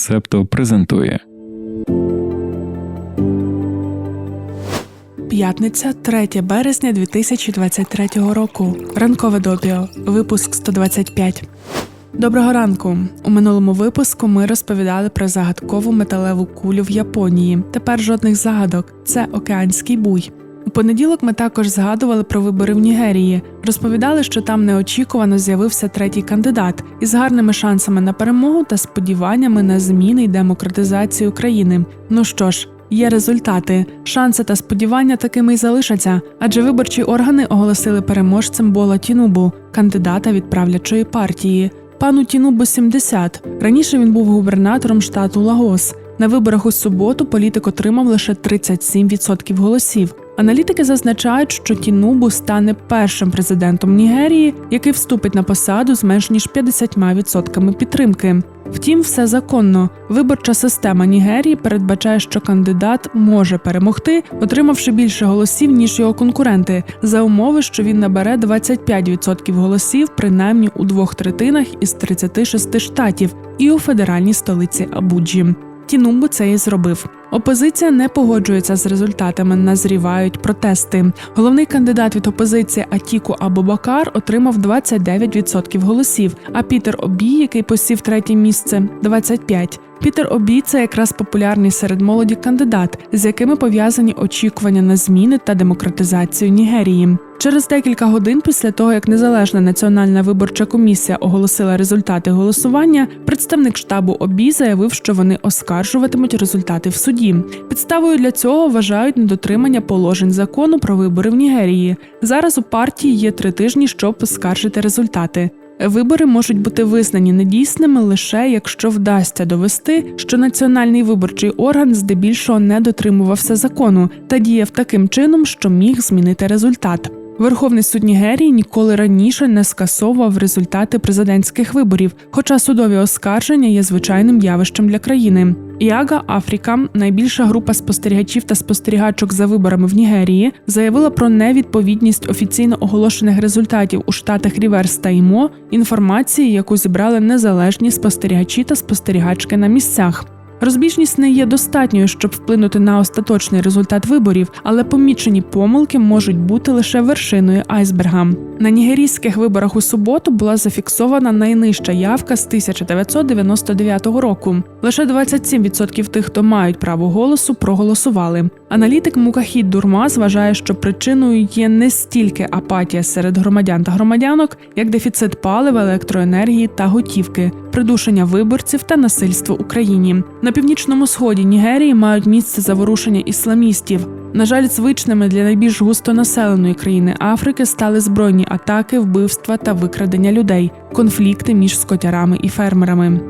Септо презентує П'ятниця, 3 березня 2023 року. Ранкове допіо. Випуск 125. Доброго ранку. У минулому випуску ми розповідали про загадкову металеву кулю в Японії. Тепер жодних загадок. Це океанський буй. У понеділок ми також згадували про вибори в Нігерії. Розповідали, що там неочікувано з'явився третій кандидат із гарними шансами на перемогу та сподіваннями на зміни й демократизацію країни. Ну що ж, Є результати, шанси та сподівання такими й залишаться, адже виборчі органи оголосили переможцем Бола Тінубу, кандидата від правлячої партії. Пану Тінубу 70. Раніше він був губернатором штату Лагос. На виборах у суботу політик отримав лише 37% голосів. Аналітики зазначають, що Тінубу стане першим президентом Нігерії, який вступить на посаду з менш ніж 50% підтримки. Втім, все законно. Виборча система Нігерії передбачає, що кандидат може перемогти, отримавши більше голосів ніж його конкуренти, за умови, що він набере 25% голосів, принаймні у двох третинах із 36 штатів, і у федеральній столиці Абуджі. Тінумбу це і зробив. Опозиція не погоджується з результатами, назрівають протести. Головний кандидат від опозиції Атіку Абубакар отримав 29% голосів, а Пітер Обі, який посів третє місце, 25%. Пітер Обі це якраз популярний серед молоді кандидат, з якими пов'язані очікування на зміни та демократизацію Нігерії. Через декілька годин після того, як незалежна національна виборча комісія оголосила результати голосування, представник штабу ОБІ заявив, що вони оскаржуватимуть результати в суді. Підставою для цього вважають недотримання положень закону про вибори в Нігерії. Зараз у партії є три тижні, щоб оскаржити результати. Вибори можуть бути визнані недійсними лише якщо вдасться довести, що національний виборчий орган здебільшого не дотримувався закону та діяв таким чином, що міг змінити результат. Верховний суд Нігерії ніколи раніше не скасовував результати президентських виборів, хоча судові оскарження є звичайним явищем для країни. Іага Афріка, найбільша група спостерігачів та спостерігачок за виборами в Нігерії, заявила про невідповідність офіційно оголошених результатів у штатах Ріверс та Імо інформації, яку зібрали незалежні спостерігачі та спостерігачки на місцях. Розбіжність не є достатньою, щоб вплинути на остаточний результат виборів, але помічені помилки можуть бути лише вершиною айсберга. На нігерійських виборах у суботу була зафіксована найнижча явка з 1999 року. Лише 27% тих, хто мають право голосу, проголосували. Аналітик Мукахід Дурмаз вважає, що причиною є не стільки апатія серед громадян та громадянок, як дефіцит палива, електроенергії та готівки, придушення виборців та насильство Україні. На північному сході Нігерії мають місце заворушення ісламістів. На жаль, звичними для найбільш густонаселеної країни Африки стали збройні атаки, вбивства та викрадення людей, конфлікти між скотярами і фермерами.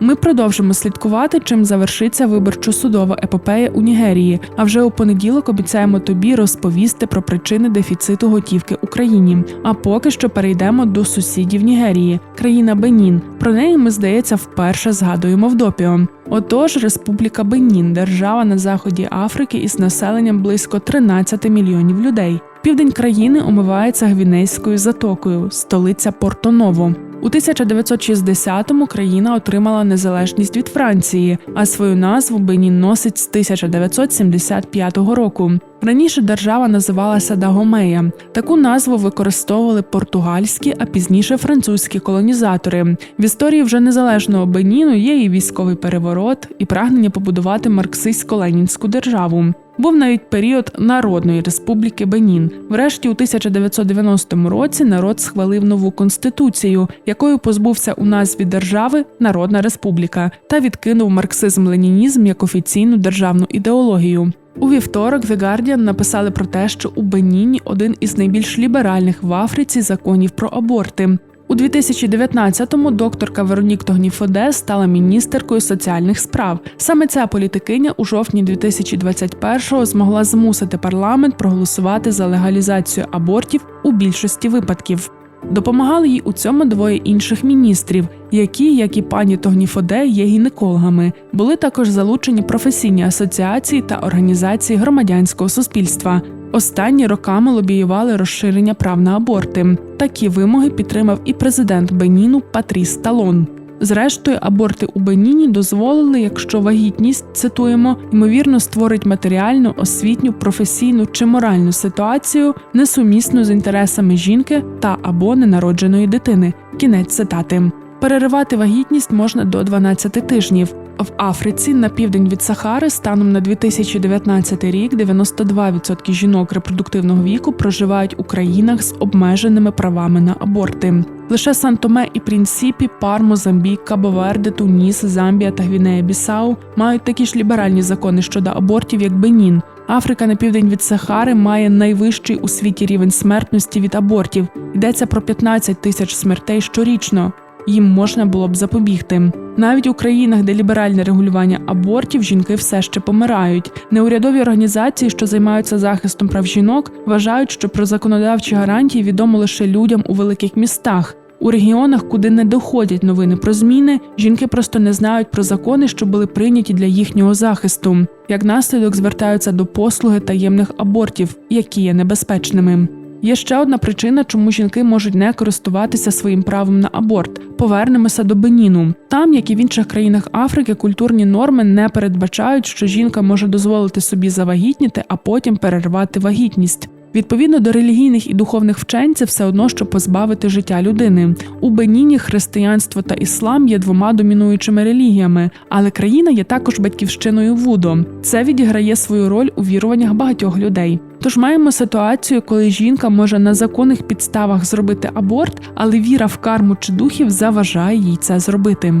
Ми продовжимо слідкувати, чим завершиться виборчо-судова епопея у Нігерії. А вже у понеділок обіцяємо тобі розповісти про причини дефіциту готівки Україні. А поки що перейдемо до сусідів Нігерії, країна Бенін. Про неї ми здається вперше згадуємо в допіо. Отож, Республіка Бенін, держава на заході Африки із населенням близько 13 мільйонів людей. Південь країни омивається Гвінейською затокою, столиця Порто-Ново. У 1960-му країна отримала незалежність від Франції, а свою назву Бенін носить з 1975 року. Раніше держава називалася Дагомея. Таку назву використовували португальські, а пізніше французькі колонізатори. В історії вже незалежного Беніну є і військовий переворот, і прагнення побудувати марксистсько-ленінську державу. Був навіть період Народної республіки Бенін. Врешті, у 1990 році народ схвалив нову конституцію, якою позбувся у назві держави Народна Республіка та відкинув марксизм-ленінізм як офіційну державну ідеологію. У вівторок The Guardian написали про те, що у Беніні один із найбільш ліберальних в Африці законів про аборти. У 2019-му докторка Веронік Тогніфоде стала міністеркою соціальних справ. Саме ця політикиня у жовтні 2021-го змогла змусити парламент проголосувати за легалізацію абортів у більшості випадків. Допомагали їй у цьому двоє інших міністрів, які, як і пані Тогніфоде, є гінекологами. Були також залучені професійні асоціації та організації громадянського суспільства. Останні роками лобіювали розширення прав на аборти. Такі вимоги підтримав і президент Беніну Патріс Талон. Зрештою, аборти у Беніні дозволили, якщо вагітність цитуємо, ймовірно створить матеріальну, освітню, професійну чи моральну ситуацію, несумісну з інтересами жінки та або ненародженої дитини. Кінець цитати. Переривати вагітність можна до 12 тижнів. В Африці на південь від Сахари станом на 2019 рік 92% жінок репродуктивного віку проживають у країнах з обмеженими правами на аборти. Лише Сан-Томе і Прінсіпі, Пармо, Замбік, Кабо-Верде, Туніс, Замбія та Гвінея-Бісау мають такі ж ліберальні закони щодо абортів, як Бенін. Африка на південь від Сахари має найвищий у світі рівень смертності від абортів. Йдеться про 15 тисяч смертей щорічно їм можна було б запобігти. Навіть у країнах, де ліберальне регулювання абортів, жінки все ще помирають. Неурядові організації, що займаються захистом прав жінок, вважають, що про законодавчі гарантії відомо лише людям у великих містах. У регіонах, куди не доходять новини про зміни, жінки просто не знають про закони, що були прийняті для їхнього захисту. Як наслідок звертаються до послуги таємних абортів, які є небезпечними. Є ще одна причина, чому жінки можуть не користуватися своїм правом на аборт. Повернемося до Беніну. Там, як і в інших країнах Африки, культурні норми не передбачають, що жінка може дозволити собі завагітніти, а потім перервати вагітність. Відповідно до релігійних і духовних вчень, це все одно, що позбавити життя людини. У Беніні християнство та іслам є двома домінуючими релігіями, але країна є також батьківщиною Вудо. Це відіграє свою роль у віруваннях багатьох людей. Тож маємо ситуацію, коли жінка може на законних підставах зробити аборт, але віра в карму чи духів заважає їй це зробити.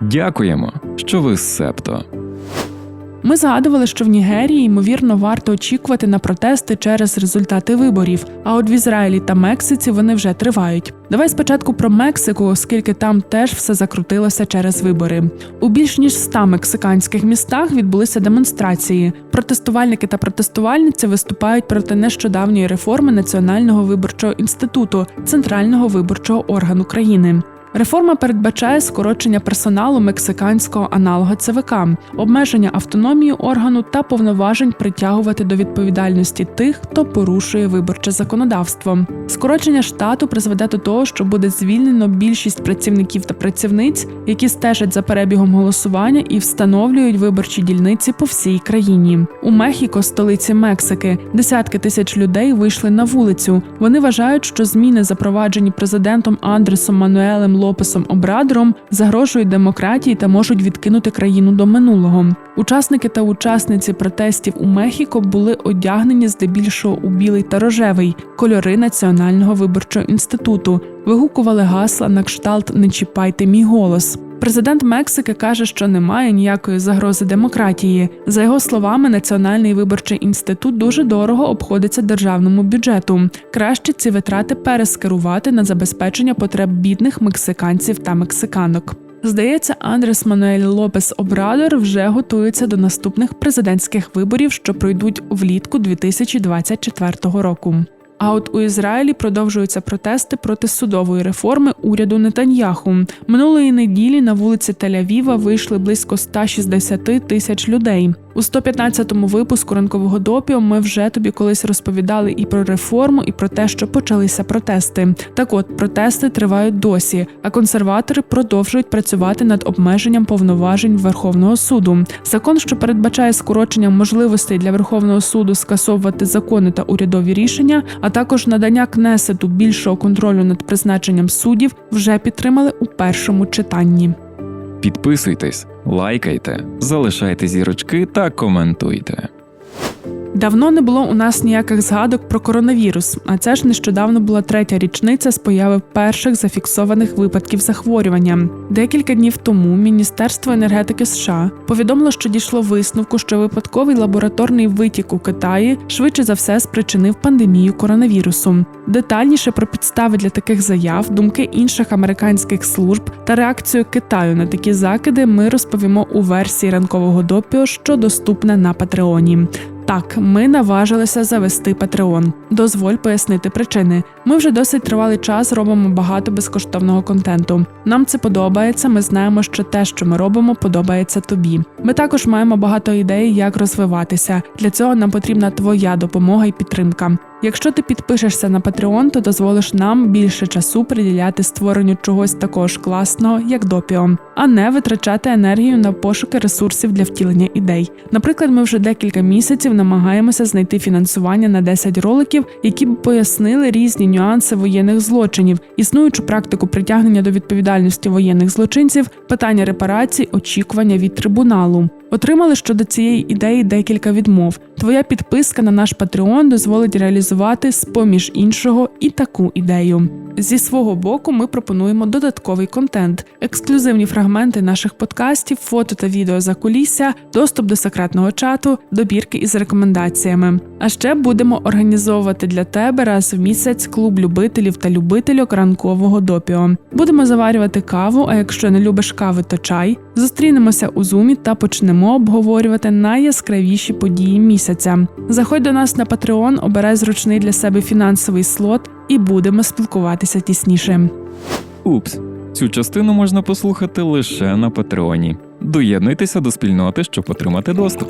Дякуємо, що ви з септо. Ми згадували, що в Нігерії ймовірно варто очікувати на протести через результати виборів. А от в Ізраїлі та Мексиці вони вже тривають. Давай спочатку про Мексику, оскільки там теж все закрутилося через вибори. У більш ніж 100 мексиканських містах відбулися демонстрації. Протестувальники та протестувальниці виступають проти нещодавньої реформи Національного виборчого інституту, центрального виборчого органу країни. Реформа передбачає скорочення персоналу мексиканського аналога ЦВК, обмеження автономії органу та повноважень притягувати до відповідальності тих, хто порушує виборче законодавство. Скорочення штату призведе до того, що буде звільнено більшість працівників та працівниць, які стежать за перебігом голосування і встановлюють виборчі дільниці по всій країні. У Мехіко, столиці Мексики, десятки тисяч людей вийшли на вулицю. Вони вважають, що зміни, запроваджені президентом Андресом Мануелем Лопесом Обрадором загрожують демократії та можуть відкинути країну до минулого. Учасники та учасниці протестів у Мехіко були одягнені здебільшого у білий та рожевий кольори Національного виборчого інституту, вигукували гасла на кшталт Не чіпайте мій голос. Президент Мексики каже, що немає ніякої загрози демократії. За його словами, Національний виборчий інститут дуже дорого обходиться державному бюджету. Краще ці витрати перескерувати на забезпечення потреб бідних мексиканців та мексиканок. Здається, Андрес Мануель Лопес Обрадор вже готується до наступних президентських виборів, що пройдуть влітку 2024 року. А от у Ізраїлі продовжуються протести проти судової реформи уряду Нетаньяху. Минулої неділі на вулиці Тель-Авіва вийшли близько 160 тисяч людей. У 115-му випуску ранкового допіо ми вже тобі колись розповідали і про реформу, і про те, що почалися протести. Так от протести тривають досі, а консерватори продовжують працювати над обмеженням повноважень Верховного суду. Закон, що передбачає скорочення можливостей для Верховного суду скасовувати закони та урядові рішення, а також надання кнесету більшого контролю над призначенням суддів, вже підтримали у першому читанні. Підписуйтесь, лайкайте, залишайте зірочки та коментуйте. Давно не було у нас ніяких згадок про коронавірус, а це ж нещодавно була третя річниця з появи перших зафіксованих випадків захворювання. Декілька днів тому Міністерство енергетики США повідомило, що дійшло висновку, що випадковий лабораторний витік у Китаї швидше за все спричинив пандемію коронавірусу. Детальніше про підстави для таких заяв, думки інших американських служб та реакцію Китаю на такі закиди ми розповімо у версії ранкового допіо, що доступна на Патреоні. Так, ми наважилися завести Patreon. Дозволь пояснити причини. Ми вже досить тривалий час робимо багато безкоштовного контенту. Нам це подобається. Ми знаємо, що те, що ми робимо, подобається тобі. Ми також маємо багато ідей, як розвиватися. Для цього нам потрібна твоя допомога і підтримка. Якщо ти підпишешся на Patreon, то дозволиш нам більше часу приділяти створенню чогось такого ж класного, як допіо, а не витрачати енергію на пошуки ресурсів для втілення ідей. Наприклад, ми вже декілька місяців намагаємося знайти фінансування на 10 роликів, які б пояснили різні нюанси воєнних злочинів, існуючу практику притягнення до відповідальності воєнних злочинців, питання репарацій, очікування від трибуналу. Отримали щодо цієї ідеї декілька відмов. Твоя підписка на наш Patreon дозволить реалізувати з поміж іншого і таку ідею. Зі свого боку, ми пропонуємо додатковий контент, ексклюзивні фрагменти наших подкастів, фото та відео за кулісся, доступ до секретного чату, добірки із рекомендаціями. А ще будемо організовувати для тебе раз в місяць клуб любителів та любительок ранкового допіо. Будемо заварювати каву. А якщо не любиш кави, то чай. Зустрінемося у зумі та почнемо обговорювати найяскравіші події місяця. Заходь до нас на Patreon, обирай зручний для себе фінансовий слот і будемо спілкуватися тісніше. Упс, цю частину можна послухати лише на Патреоні. Доєднуйтеся до спільноти, щоб отримати доступ.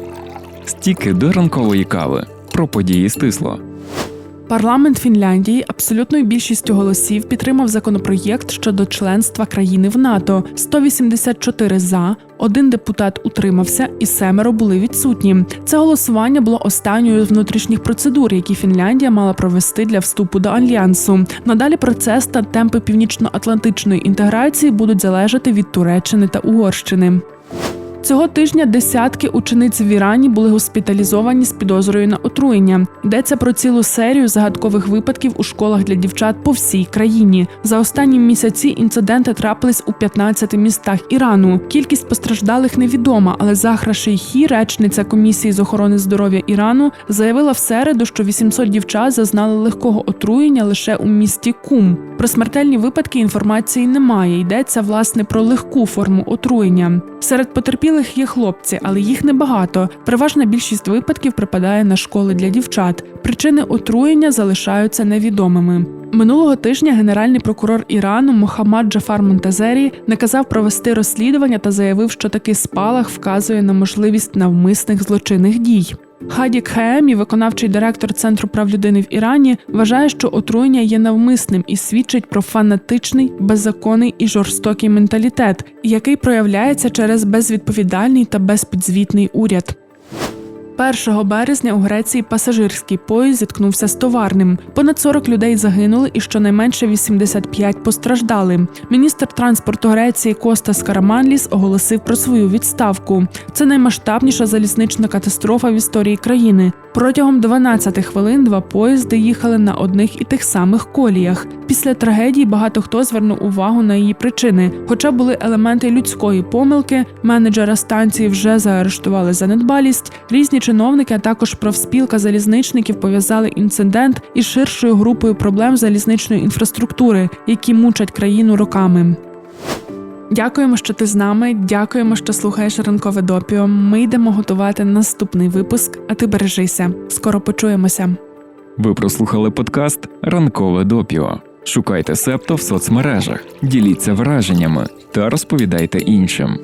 Стіки до ранкової кави. Про події стисло. Парламент Фінляндії абсолютною більшістю голосів підтримав законопроєкт щодо членства країни в НАТО. 184 за, один депутат утримався, і семеро були відсутні. Це голосування було останньою з внутрішніх процедур, які Фінляндія мала провести для вступу до альянсу. Надалі процес та темпи північно-атлантичної інтеграції будуть залежати від Туреччини та Угорщини. Цього тижня десятки учениць в Ірані були госпіталізовані з підозрою на отруєння. Йдеться про цілу серію загадкових випадків у школах для дівчат по всій країні. За останні місяці інциденти трапились у 15 містах Ірану. Кількість постраждалих невідома, але Захра Шейхі, речниця комісії з охорони здоров'я Ірану, заявила в середу, що 800 дівчат зазнали легкого отруєння лише у місті Кум. Про смертельні випадки інформації немає. Йдеться власне про легку форму отруєння. Серед потерпілих є хлопці, але їх небагато. Переважна більшість випадків припадає на школи для дівчат. Причини отруєння залишаються невідомими. Минулого тижня генеральний прокурор Ірану Мохаммад Джафар Монтазері наказав провести розслідування та заявив, що такий спалах вказує на можливість навмисних злочинних дій. Хадік Хаемі, виконавчий директор Центру прав людини в Ірані, вважає, що отруєння є навмисним і свідчить про фанатичний, беззаконний і жорстокий менталітет, який проявляється через безвідповідальний та безпідзвітний уряд. 1 березня у Греції пасажирський поїзд зіткнувся з товарним. Понад 40 людей загинули і щонайменше 85 постраждали. Міністр транспорту Греції Костас Караманліс оголосив про свою відставку. Це наймасштабніша залізнична катастрофа в історії країни. Протягом 12 хвилин два поїзди їхали на одних і тих самих коліях. Після трагедії багато хто звернув увагу на її причини. Хоча були елементи людської помилки, менеджера станції вже заарештували за недбалість. Різні чиновники, а також профспілка залізничників пов'язали інцидент із ширшою групою проблем залізничної інфраструктури, які мучать країну роками. Дякуємо, що ти з нами. Дякуємо, що слухаєш ранкове допіо. Ми йдемо готувати наступний випуск, а ти бережися. Скоро почуємося. Ви прослухали подкаст Ранкове допіо. Шукайте септо в соцмережах, діліться враженнями та розповідайте іншим.